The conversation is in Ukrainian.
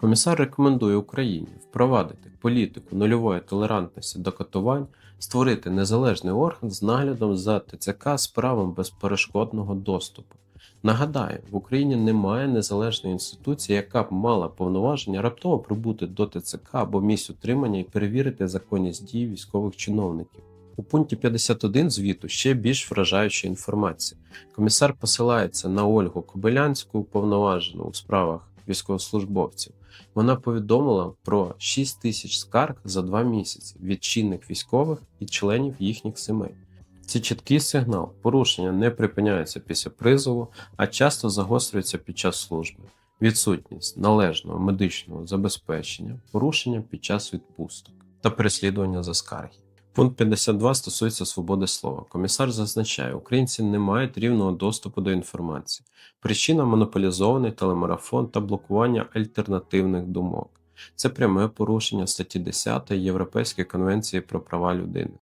Комісар рекомендує Україні впровадити політику нульової толерантності до катувань, створити незалежний орган з наглядом за ТЦК з правом безперешкодного доступу. Нагадаю, в Україні немає незалежної інституції, яка б мала повноваження раптово прибути до ТЦК або місць утримання і перевірити законність дій військових чиновників. У пункті 51 звіту ще більш вражаюча інформація. Комісар посилається на Ольгу Кобилянську, повноважену у справах військовослужбовців. Вона повідомила про 6 тисяч скарг за два місяці від чинних військових і членів їхніх сімей. Це чіткий сигнал. Порушення не припиняються після призову, а часто загострюються під час служби. Відсутність належного медичного забезпечення, порушення під час відпусток та переслідування за скарги. Пункт 52 стосується свободи слова. Комісар зазначає, українці не мають рівного доступу до інформації. Причина монополізований телемарафон та блокування альтернативних думок. Це пряме порушення статті 10 Європейської конвенції про права людини.